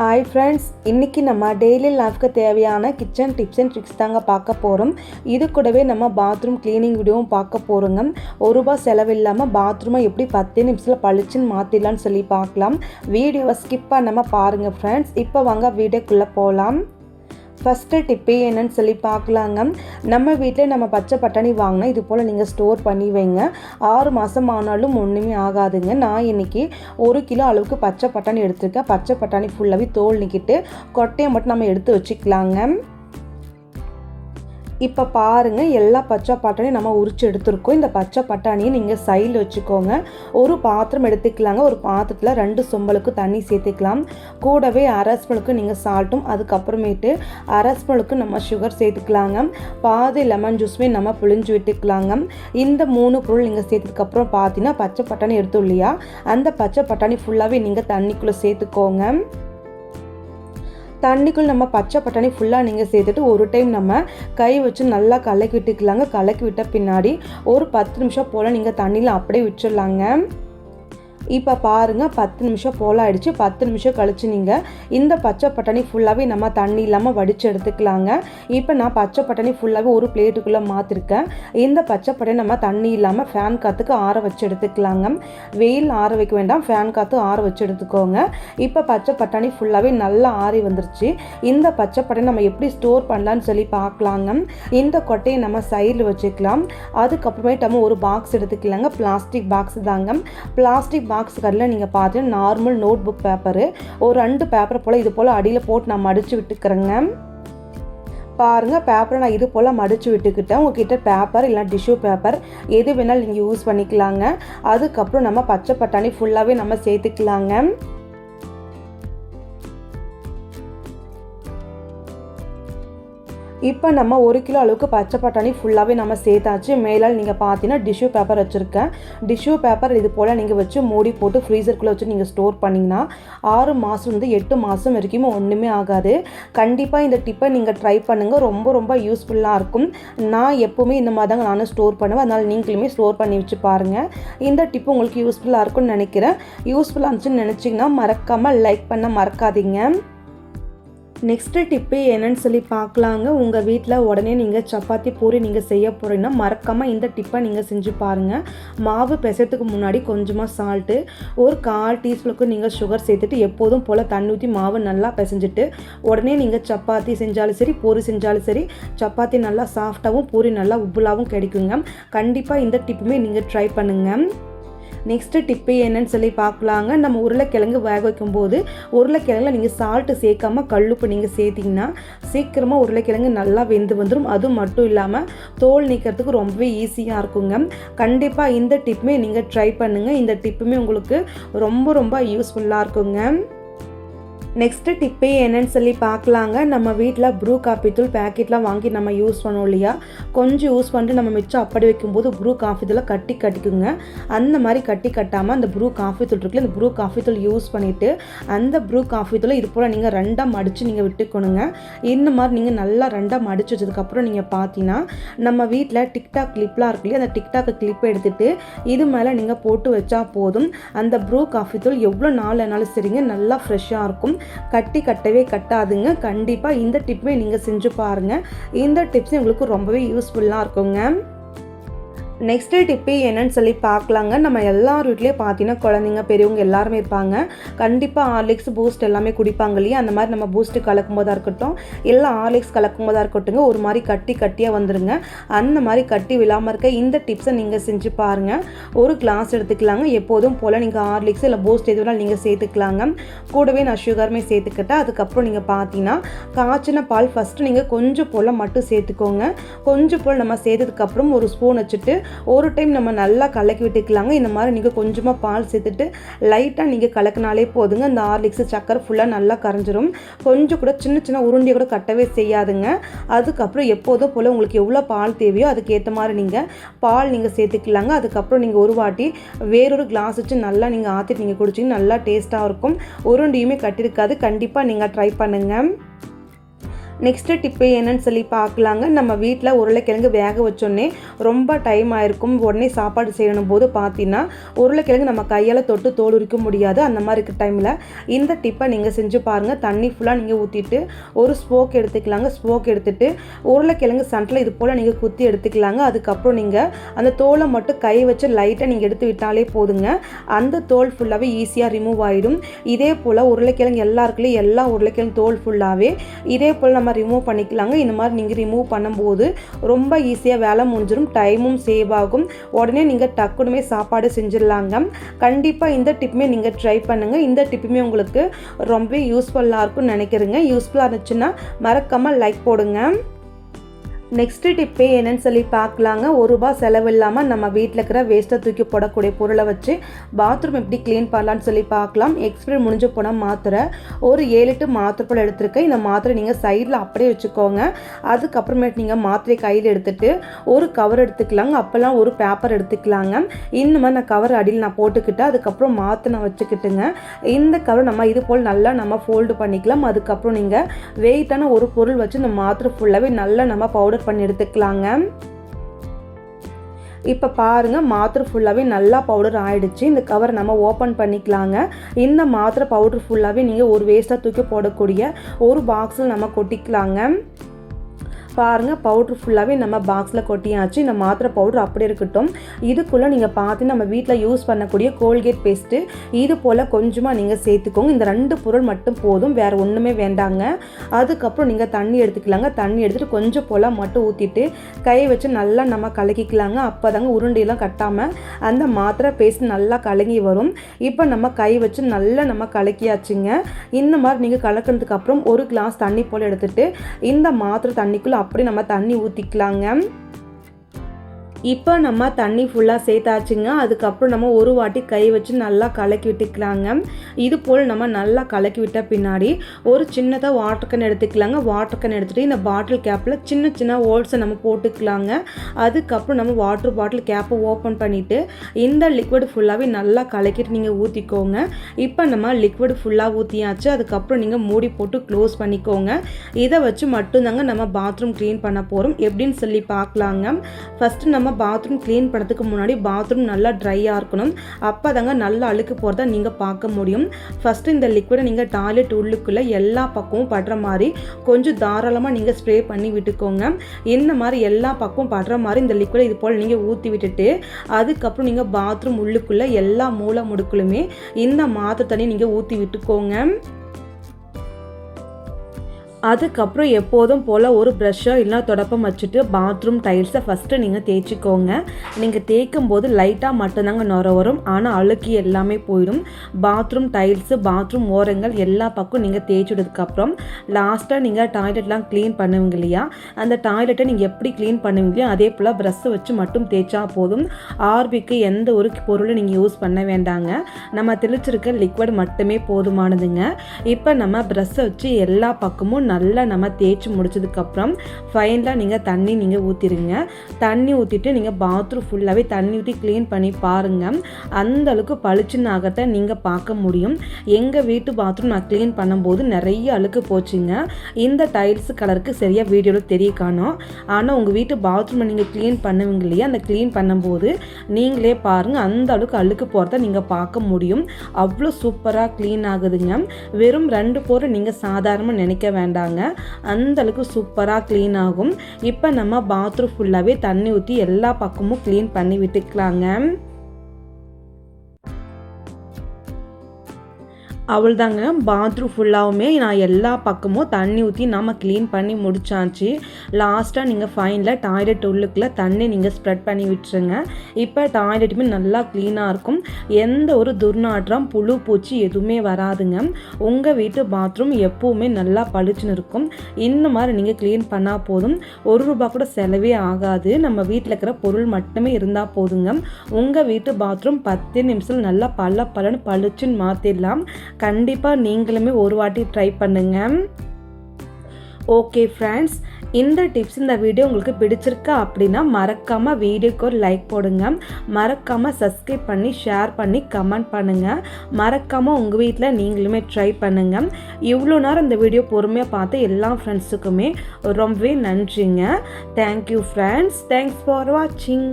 Hi friends இன்றைக்கி நம்ம daily லைஃப்க்கு தேவையான கிச்சன் டிப்ஸ் அண்ட் ட்ரிக்ஸ் தாங்க பார்க்க போகிறோம் இது கூடவே நம்ம பாத்ரூம் க்ளீனிங் வீடியோவும் பார்க்க போகிறோங்க ஒரு ரூபா செலவில்லாமல் பாத்ரூமை எப்படி பத்து நிமிஷத்தில் பளிச்சுன்னு மாற்றிடலான்னு சொல்லி பார்க்கலாம். வீடியோவை ஸ்கிப் பண்ணாமல் பாருங்கள் ஃப்ரெண்ட்ஸ் இப்போ வாங்க வீடியோக்குள்ளே போகலாம் ஃபஸ்ட்டு டிப்பே என்னன்னு சொல்லி பார்க்கலாங்க. நம்ம வீட்டில் நம்ம பச்சை பட்டாணி வாங்கினா இது போல் நீங்கள் ஸ்டோர் பண்ணி வைங்க. ஆறு மாதம் ஆனாலும் ஒன்றுமே ஆகாதுங்க. நான் இன்றைக்கி ஒரு கிலோ அளவுக்கு பச்சை பட்டாணி எடுத்துருக்கேன். பச்சை பட்டாணி ஃபுல்லாகவே தோல் நிற்கிட்டு கொட்டையை மட்டும் நம்ம எடுத்து வச்சுக்கலாங்க. இப்போ பாருங்கள் எல்லா பச்சை பட்டாணியும் நம்ம உரிச்சு எடுத்துருக்கோம். இந்த பச்சை பட்டாணியை நீங்கள் சைடில் வச்சுக்கோங்க. ஒரு பாத்திரம் எடுத்துக்கலாங்க. ஒரு பாத்திரத்தில் ரெண்டு சொம்பலுக்கு தண்ணி சேர்த்துக்கலாம். கூடவே அரை ஸ்பூனுக்கு நீங்கள் சால்ட்டும் அதுக்கப்புறமேட்டு அரை ஸ்பூனுக்கு நம்ம சுகர் சேர்த்துக்கலாங்க. பாதி லெமன் ஜூஸுமே நம்ம புழிஞ்சு விட்டுக்கலாங்க. இந்த மூணு பொருள் நீங்கள் சேர்த்ததுக்கப்புறம் பார்த்தீங்கன்னா பச்சை பட்டாணி எடுத்தோம் இல்லையா? அந்த பச்சை பட்டாணி ஃபுல்லாகவே நீங்கள் தண்ணிக்குள்ளே சேர்த்துக்கோங்க. தண்ணிக்குள் நம்ம பச்சை பட்டாணி ஃபுல்லாக நீங்கள் சேர்த்துட்டு ஒரு டைம் நம்ம கை வச்சு நல்லா கலக்கி விட்டுக்கலாங்க. கலக்கி விட்ட பின்னாடி ஒரு பத்து நிமிஷம் போல் நீங்கள் தண்ணியில் அப்படியே விட்டுடலாங்க இப்போ பாருங்கள் பத்து நிமிஷம் போல் ஆயிடுச்சு. பத்து நிமிஷம் கழிச்சு நீங்கள் இந்த பச்சை பட்டாணி ஃபுல்லாகவே நம்ம தண்ணி இல்லாமல் வடித்து எடுத்துக்கலாங்க. இப்போ நான் பச்சை பட்டாணி ஃபுல்லாகவே ஒரு பிளேட்டுக்குள்ளே மாற்றிருக்கேன் இந்த பச்சை பட்டாணி நம்ம தண்ணி இல்லாமல் ஃபேன் காற்றுக்கு ஆற வச்சு எடுத்துக்கலாங்க. வெயில் ஆற வைக்க வேண்டாம் ஃபேன் காற்று ஆற வச்சு எடுத்துக்கோங்க. இப்போ பச்சை பட்டாணி ஃபுல்லாகவே நல்லா ஆறி வந்துருச்சு. இந்த பச்சை பட்டாணி நம்ம எப்படி ஸ்டோர் பண்ணலான்னு சொல்லி பார்க்கலாங்க இந்த கொட்டையை நம்ம சைடில் வச்சுக்கலாம். அதுக்கப்புறமேட்டு நம்ம ஒரு பாக்ஸ் எடுத்துக்கலாங்க. பிளாஸ்டிக் பாக்ஸ் தாங்க. பிளாஸ்டிக் பாக்ஸ் கடையில் நீங்கள் பார்த்தீங்கன்னா நார்மல் நோட் புக் பேப்பரு ஒரு ரெண்டு பேப்பர் போல் இது போல் அடியில் போட்டு நான் மடித்து விட்டுக்கிறேங்க. பாருங்கள் பேப்பரை நான் இது போல் மடித்து விட்டுக்கிட்டேன். உங்ககிட்ட பேப்பர் இல்லை டிஷ்யூ பேப்பர் எது வேணாலும் நீங்கள் யூஸ் பண்ணிக்கலாங்க. அதுக்கப்புறம் நம்ம பச்சை பட்டாணி ஃபுல்லாகவே நம்ம சேர்த்துக்கலாங்க. இப்போ நம்ம ஒரு கிலோ அளவுக்கு பச்சை பட்டாணி ஃபுல்லாகவே நம்ம சேர்த்தாச்சு. மேலால் நீங்கள் பார்த்தீங்கன்னா டிஷ்யூ பேப்பர் வச்சுருக்கேன். டிஷ்யூ பேப்பர் இது போல் நீங்கள் வச்சு மூடி போட்டு ஃப்ரீசருக்குள்ளே வச்சு நீங்கள் ஸ்டோர் பண்ணிங்கன்னா ஆறு மாதம் வந்து எட்டு மாதம் வரைக்கும் ஒன்றுமே ஆகாது. கண்டிப்பாக இந்த டிப்பை நீங்கள் ட்ரை பண்ணுங்கள் ரொம்ப ரொம்ப யூஸ்ஃபுல்லாக இருக்கும். நான் எப்போவுமே இந்த மாதிரி தாங்க நானும் ஸ்டோர் பண்ணுவேன். அதனால் நீங்களுமே ஸ்டோர் பண்ணி வச்சு பாருங்கள் இந்த டிப்பு உங்களுக்கு யூஸ்ஃபுல்லாக இருக்கும்னு நினைக்கிறேன். யூஸ்ஃபுல்லாக இருந்துச்சுன்னு நினச்சிங்கன்னா மறக்காமல் லைக் பண்ண மறக்காதீங்க. நெக்ஸ்ட்டு டிப்பு என்னன்னு சொல்லி பார்க்கலாங்க. உங்கள் வீட்டில் உடனே நீங்கள் சப்பாத்தி பூரி நீங்கள் செய்ய போகிறீங்கன்னா மறக்காமல் இந்த டிப்பை நீங்கள் செஞ்சு பாருங்கள் மாவு பிசைறதுக்கு முன்னாடி கொஞ்சமாக சால்ட்டு ஒரு கால் டீஸ்பூனுக்கு நீங்கள் சுகர் சேர்த்துட்டு எப்போதும் போல் தண்ணி ஊற்றி மாவு நல்லா பிசைஞ்சிட்டு உடனே நீங்கள் சப்பாத்தி செஞ்சாலும் சரி பூரி செஞ்சாலும் சரி சப்பாத்தி நல்லா சாஃப்டாகவும் பூரி நல்லா உப்புலாகவும் கிடைக்குங்க. கண்டிப்பாக இந்த டிப்புமே நீங்கள் ட்ரை பண்ணுங்கள் நெக்ஸ்ட்டு டிப்பு என்னன்னு சொல்லி பார்க்கலாங்க. நம்ம உருளைக்கிழங்கு வேக வைக்கும்போது உருளைக்கிழங்குல நீங்கள் சால்ட்டு சேர்க்காம கல்லுப்பு நீங்கள் சேர்த்திங்கன்னா சீக்கிரமாக உருளைக்கிழங்கு நல்லா வெந்து வந்துடும் அதுவும் மட்டும் இல்லாமல் தோல் நீக்கிறதுக்கு ரொம்பவே ஈஸியாக இருக்குங்க. கண்டிப்பாக இந்த டிப்புமே நீங்கள் ட்ரை பண்ணுங்கள் இந்த டிப்புமே உங்களுக்கு ரொம்ப ரொம்ப யூஸ்ஃபுல்லாக இருக்குங்க. நெக்ஸ்ட்டு டிப்பே என்னன்னு சொல்லி பார்க்கலாங்க. நம்ம வீட்டில் ப்ரூ காஃபி தூள் பேக்கெட்லாம் வாங்கி நம்ம யூஸ் பண்ணோம் இல்லையா? கொஞ்சம் யூஸ் பண்ணிட்டு நம்ம மிச்சம் அப்படி வைக்கும்போது ப்ரூ காஃபி தூளை கட்டி கட்டிக்குங்க. அந்த மாதிரி கட்டி கட்டாமல் அந்த ப்ரூ காஃபி தூள் இருக்குல்ல அந்த ப்ரூ காஃபி தூள் யூஸ் பண்ணிவிட்டு அந்த ப்ரூ காஃபி தூளை இது போல் நீங்கள் ரெண்டாக மடித்து நீங்கள் விட்டுக்கணுங்க. இந்த மாதிரி நீங்கள் நல்லா ரெண்டாக மடித்து வச்சதுக்கப்புறம் நீங்கள் பார்த்தீங்கன்னா நம்ம வீட்டில் டிக்டாக் கிளிப்லாம் இருக்கு இல்லையா? அந்த டிக்டாக் கிளிப்பை எடுத்துகிட்டு இது மேலே நீங்கள் போட்டு வச்சா போதும். அந்த ப்ரூ காஃபி தூள் எவ்வளோ நாள் ஆனாலும் சரிங்க நல்லா ஃப்ரெஷ்ஷாக இருக்கும். கட்டி கட்டவே கட்டாதுங்க. கண்டிப்பாக இந்த டிப்புமே நீங்கள் செஞ்சு பாருங்கள் இந்த டிப்ஸ் உங்களுக்கு ரொம்பவே யூஸ்ஃபுல்லாக இருக்குங்க. நெக்ஸ்ட்டு டிப்பு என்னன்னு சொல்லி பார்க்கலாங்க. நம்ம எல்லார் வீட்லேயும் பார்த்தீங்கன்னா குழந்தைங்க பெரியவங்க எல்லாருமே இருப்பாங்க. கண்டிப்பாக ஹார்லிக்ஸ் பூஸ்ட் எல்லாமே குடிப்பாங்க இல்லையா? அந்த மாதிரி நம்ம பூஸ்ட்டு கலக்கும் போதாக இருக்கட்டும். எல்லா ஹார்லிக்ஸ் கலக்கும் போதாக இருக்கட்டுங்க ஒரு மாதிரி கட்டி கட்டியாக வந்துடுங்க அந்த மாதிரி கட்டி விழாமல் இருக்க இந்த டிப்ஸை நீங்கள் செஞ்சு பாருங்கள் ஒரு கிளாஸ் எடுத்துக்கலாங்க. எப்போதும் போல் நீங்கள் ஹார்லிக்ஸ் இல்லை பூஸ்ட் எது வேணாலும் நீங்கள் சேர்த்துக்கலாங்க. கூடவே நான் சுகருமே சேர்த்துக்கிட்டேன். அதுக்கப்புறம் நீங்கள் பார்த்தீங்கன்னா காய்ச்சின பால் ஃபஸ்ட்டு நீங்கள் கொஞ்சம் போல் மட்டும் சேர்த்துக்கோங்க. கொஞ்சம் போல் நம்ம சேர்த்ததுக்கப்புறம் ஒரு ஸ்பூன் வச்சுட்டு ஒரு டைம் நம்ம நல்லா கலக்கி விட்டுக்கலாங்க. இந்த மாதிரி நீங்கள் கொஞ்சமாக பால் சேர்த்துட்டு லைட்டாக நீங்கள் கலக்கினாலே போதுங்க. இந்த ஹார்லிக்ஸு சக்கரை ஃபுல்லாக நல்லா கரைஞ்சிரும். கொஞ்சம் கூட சின்ன சின்ன உருண்டையை கூட கட்டவே செய்யாதுங்க. அதுக்கப்புறம் எப்போதும் போல் உங்களுக்கு எவ்வளோ பால் தேவையோ அதுக்கேற்ற மாதிரி நீங்கள் பால் நீங்கள் சேர்த்துக்கலாங்க. அதுக்கப்புறம் நீங்கள் ஒரு வாட்டி வேறொரு கிளாஸ் வச்சு நல்லா நீங்கள் ஆற்றிட்டு நீங்கள் குடிச்சிங்க நல்லா டேஸ்ட்டாக இருக்கும். உருண்டையுமே கட்டியிருக்காது. கண்டிப்பாக நீங்கள் ட்ரை பண்ணுங்கள் நெக்ஸ்ட்டு டிப்பு என்னன்னு சொல்லி பார்க்கலாங்க. நம்ம வீட்டில் உருளைக்கிழங்கு வேக வச்சோடனே ரொம்ப டைம் ஆயிருக்கும். உடனே சாப்பாடு செய்யணும் போது பார்த்தீங்கன்னா உருளைக்கிழங்கு நம்ம கையால் தொட்டு தோல் உரிக்க முடியாது. அந்த மாதிரி இருக்க டைமில் இந்த டிப்பை நீங்கள் செஞ்சு பாருங்கள் தண்ணி ஃபுல்லாக நீங்கள் ஊற்றிட்டு ஒரு ஸ்போக் எடுத்துக்கலாங்க. ஸ்போக் எடுத்துட்டு உருளைக்கிழங்கு சண்டில் இது போல் நீங்கள் குத்தி எடுத்துக்கலாங்க. அதுக்கப்புறம் நீங்கள் அந்த தோலை மட்டும் கை வச்சு லைட்டாக நீங்கள் எடுத்து விட்டாலே போதுங்க. அந்த தோல் ஃபுல்லாகவே ஈஸியாக ரிமூவ் ஆகிடும் இதே போல் உருளைக்கிழங்கு எல்லாருக்குள்ளேயும் எல்லா உருளைக்கிழங்கு தோல் ஃபுல்லாகவே இதே போல் நம்ம ரிமூவ் பண்ணிக்கலாங்க. இந்த மாதிரி நீங்கள் ரிமூவ் பண்ணும்போது ரொம்ப ஈஸியாக வேலை முடிஞ்சிடும் டைமும் சேவ் ஆகும். உடனே நீங்கள் டக்குனுமே சாப்பாடு செஞ்சிடலாங்க. கண்டிப்பாக இந்த டிப்புமே நீங்கள் ட்ரை பண்ணுங்கள் இந்த டிப்புமே உங்களுக்கு ரொம்ப யூஸ்ஃபுல்லாக இருக்கும்னு நினைக்கிறேங்க. யூஸ்ஃபுல்லாக இருந்துச்சுன்னா மறக்காமல் லைக் போடுங்க. நெக்ஸ்ட்டு டிப்பே என்னன்னு சொல்லி பார்க்கலாங்க. ஒரு ரூபா செலவு இல்லாமல் நம்ம வீட்டில் இருக்கிற வேஸ்ட்டை தூக்கி போடக்கூடிய பொருளை வச்சு பாத்ரூம் எப்படி க்ளீன் பண்ணலான்னு சொல்லி பார்க்கலாம். எக்ஸ்பிரி முடிஞ்சு போன மாத்திரை. ஒரு ஏழு எட்டு மாத்திரை போல் எடுத்திருக்கேன். இந்த மாத்திரை நீங்கள் சைடில் அப்படியே வச்சுக்கோங்க. அதுக்கப்புறமேட்டு நீங்கள் மாத்திரை கையில் எடுத்துகிட்டு ஒரு கவர் எடுத்துக்கலாங்க. அப்போல்லாம் ஒரு பேப்பர் எடுத்துக்கலாங்க. இந்த மாதிரி நான் கவர் அடியில் நான் போட்டுக்கிட்டு அதுக்கப்புறம் மாற்ற நான் வச்சுக்கிட்டுங்க. இந்த கவர் நம்ம இது போல் நல்லா நம்ம ஃபோல்டு பண்ணிக்கலாம். அதுக்கப்புறம் நீங்கள் வெயிட்டான ஒரு பொருள் வச்சு இந்த மாத்திரை ஃபுல்லாகவே நல்லா நம்ம பவுடர் பண்ணி எடுத்துக்கலாங்க. இப்போ பாருங்கள் மாத்திரை ஃபுல்லாகவே நல்லா பவுடர் ஆகிடுச்சு இந்த கவரை நம்ம ஓப்பன் பண்ணிக்கலாங்க. இந்த மாத்திரை பவுடர் ஃபுல்லாகவே நீங்கள் ஒரு வேஸ்ட்டாக தூக்கி போடக்கூடிய ஒரு பாக்ஸில் நம்ம கொட்டிக்கலாங்க. பாருங்கள் பவுட்ரு ஃபுல்லாகவே நம்ம பாக்ஸில் கொட்டியாச்சு. இந்த மாத்திரை பவுட்ரு அப்படியே இருக்கட்டும். இதுக்குள்ளே நீங்கள் பார்த்து நம்ம வீட்டில் யூஸ் பண்ணக்கூடிய கோல்கேட் பேஸ்ட்டு இது போல் கொஞ்சமாக நீங்கள் சேர்த்துக்கோங்க. இந்த ரெண்டு பொருள் மட்டும் போதும் வேறு ஒன்றுமே வேண்டாங்க. அதுக்கப்புறம் நீங்கள் தண்ணி எடுத்துக்கலாங்க. தண்ணி எடுத்துகிட்டு கொஞ்சம் போல் மட்டும் ஊற்றிட்டு கை வச்சு நல்லா நம்ம கலக்கிக்கலாங்க. அப்போ தாங்க உருண்டையெல்லாம் கட்டாமல் அந்த மாத்திரை பேஸ்ட் நல்லா கலங்கி வரும். இப்போ நம்ம கை வச்சு நல்லா நம்ம கலக்கியாச்சுங்க. இந்த மாதிரி நீங்கள் கலக்கினதுக்கப்புறம் ஒரு கிளாஸ் தண்ணி போல் எடுத்துகிட்டு இந்த மாத்திரை தண்ணிக்குள்ளே அப்படி நம்ம தண்ணி ஊற்றிக்கலாங்க இப்போ நம்ம தண்ணி ஃபுல்லாக சேர்த்தாச்சுங்க. அதுக்கப்புறம் நம்ம ஒரு வாட்டி கை வச்சு நல்லா கலக்கி விட்டுக்கலாங்க. இது போல் நம்ம நல்லா கலக்கி விட்ட பின்னாடி ஒரு சின்னதாக வாட்டர் கன் எடுத்துக்கலாங்க. வாட்டர் கன் எடுத்துகிட்டு இந்த பாட்டில் கேப்பில் சின்ன சின்ன ஹோல்ஸை நம்ம போட்டுக்கலாங்க. அதுக்கப்புறம் நம்ம வாட்டர் பாட்டில் கேப்பை ஓப்பன் பண்ணிவிட்டு இந்த லிக்விட் ஃபுல்லாகவே நல்லா கலக்கிட்டு நீங்கள் ஊற்றிக்கோங்க இப்போ நம்ம லிக்விட் ஃபுல்லாக ஊற்றியாச்சு அதுக்கப்புறம் நீங்கள் மூடி போட்டு க்ளோஸ் பண்ணிக்கோங்க. இதை வச்சு மட்டும்தாங்க நம்ம பாத்ரூம் க்ளீன் பண்ண போகிறோம் எப்படின்னு சொல்லி பார்க்கலாங்க. ஃபஸ்ட்டு நம்ம பாத்ரூம் க்ளீன் பண்ணுறதுக்கு முன்னாடி பாத்ரூம் நல்லா ட்ரையாக இருக்கணும். அப்போ தாங்க நல்லா அழுக்கு போகிறத நீங்கள் பார்க்க முடியும். ஃபஸ்ட்டு இந்த லிக்விடை நீங்கள் டாய்லெட் உள்ளுக்குள்ளே எல்லா பக்கமும் படுற மாதிரி கொஞ்சம் தாராளமாக நீங்கள் ஸ்ப்ரே பண்ணி விட்டுக்கோங்க. இந்த மாதிரி எல்லா பக்கமும் படுற மாதிரி இந்த லிக்விடை இது போல் நீங்கள் ஊற்றி விட்டுட்டு அதுக்கப்புறம் நீங்கள் பாத்ரூம் உள்ளுக்குள்ளே எல்லா மூளை முடுக்குலுமே இந்த மாத்திரை தண்ணி நீங்கள் ஊற்றி விட்டுக்கோங்க. அதுக்கப்புறம் எப்போதும் போல் ஒரு ப்ரஷ்ஷோ இல்லை தொடப்பம் வச்சுட்டு பாத்ரூம் டைல்ஸை ஃபஸ்ட்டு நீங்கள் தேய்ச்சிக்கோங்க. நீங்கள் தேய்க்கும் போது லைட்டாக மட்டும்தாங்க நுர வரும். ஆனால் அழுக்கி எல்லாமே போயிடும். பாத்ரூம் டைல்ஸு பாத்ரூம் ஓரங்கள் எல்லா பக்கம் நீங்கள் தேய்ச்சிட்டதுக்கப்புறம் லாஸ்ட்டாக நீங்கள் டாய்லெட்லாம் க்ளீன் பண்ணுவீங்க இல்லையா? அந்த டாய்லெட்டை நீங்கள் எப்படி க்ளீன் பண்ணுவீங்களோ அதே போல் ப்ரஷ்ஷை வச்சு மட்டும் தேய்ச்சா போதும். ஆர்பிக்கு எந்த ஒரு பொருளும் நீங்கள் யூஸ் பண்ண வேண்டாங்க. நம்ம தெளிச்சிருக்க லிக்விட் மட்டுமே போதுமானதுங்க. இப்போ நம்ம ப்ரஷ்ஷை வச்சு எல்லா பக்கமும் நல்லா நம்ம தேய்ச்சி முடிச்சதுக்கப்புறம் ஃபைனலாக நீங்கள் தண்ணி நீங்கள் ஊற்றிடுங்க தண்ணி ஊற்றிட்டு நீங்கள் பாத்ரூம் ஃபுல்லாகவே தண்ணி ஊற்றி க்ளீன் பண்ணி பாருங்கள் அந்தளவுக்கு பளிச்சுன்னு ஆகத்தை நீங்கள் பார்க்க முடியும். எங்கள் வீட்டு பாத்ரூம் நான் க்ளீன் பண்ணும்போது நிறைய அழுக்கு போச்சுங்க. இந்த டைல்ஸ் கலருக்கு சரியாக வீடியோவில் தெரிய காணும். ஆனால் உங்கள் வீட்டு பாத்ரூமை நீங்கள் க்ளீன் பண்ணுவீங்க இல்லையா? அந்த க்ளீன் பண்ணும்போது நீங்களே பாருங்கள் அந்த அளவுக்கு அழுக்கு போகிறத நீங்கள் பார்க்க முடியும். அவ்வளோ சூப்பராக க்ளீன் ஆகுதுங்க. வெறும் ரெண்டு போரை நீங்கள் சாதாரணமாக நினைக்க வேண்டாம். வேண்டாங்க அந்த அளவுக்கு சூப்பராக க்ளீன் ஆகும். இப்போ நம்ம பாத்ரூம் ஃபுல்லாகவே தண்ணி ஊற்றி எல்லா பக்கமும் க்ளீன் பண்ணி விட்டுக்கலாங்க. அவள்தாங்க பாத்ரூம் ஃபுல்லாகவுமே நான் எல்லா பக்கமும் தண்ணி ஊற்றி நம்ம க்ளீன் பண்ணி முடிச்சாச்சு. லாஸ்ட்டாக நீங்கள் ஃபைனில் டாய்லெட் உள்ளுக்குள்ளே தண்ணி நீங்கள் ஸ்ப்ரெட் பண்ணி விட்டுருங்க. இப்போ டாய்லெட்டுமே நல்லா க்ளீனாக இருக்கும். எந்த ஒரு துர்நாற்றம் புழு பூச்சி எதுவுமே வராதுங்க. உங்கள் வீட்டு பாத்ரூம் எப்போவுமே நல்லா பளிச்சுன்னு இருக்கும். இந்த மாதிரி நீங்கள் க்ளீன் பண்ணால் போதும். ஒரு ரூபா கூட செலவே ஆகாது. நம்ம வீட்டில் இருக்கிற பொருள் மட்டுமே இருந்தால் போதுங்க. உங்கள் வீட்டு பாத்ரூம் பத்து நிமிஷம் நல்லா பல்ல பலன்னு பளிச்சுன்னு மாற்றிடலாம் கண்டிப்பாக நீங்களுமே ஒரு வாட்டி ட்ரை பண்ணுங்கள் ஓகே ஃப்ரெண்ட்ஸ் இந்த டிப்ஸ் இந்த வீடியோ உங்களுக்கு பிடிச்சிருக்கா அப்படின்னா மறக்காமல் வீடியோக்கு ஒரு லைக் போடுங்க. மறக்காமல் சப்ஸ்கிரைப் பண்ணி ஷேர் பண்ணி கமெண்ட் பண்ணுங்கள் மறக்காமல் உங்கள் வீட்டில் நீங்களுமே ட்ரை பண்ணுங்கள் இவ்வளோ நேரம் இந்த வீடியோ பொறுமையாக பார்த்து எல்லா ஃப்ரெண்ட்ஸுக்குமே ரொம்பவே நன்றிங்க. தேங்க்யூ ஃப்ரெண்ட்ஸ் தேங்க்ஸ் ஃபார் வாட்சிங்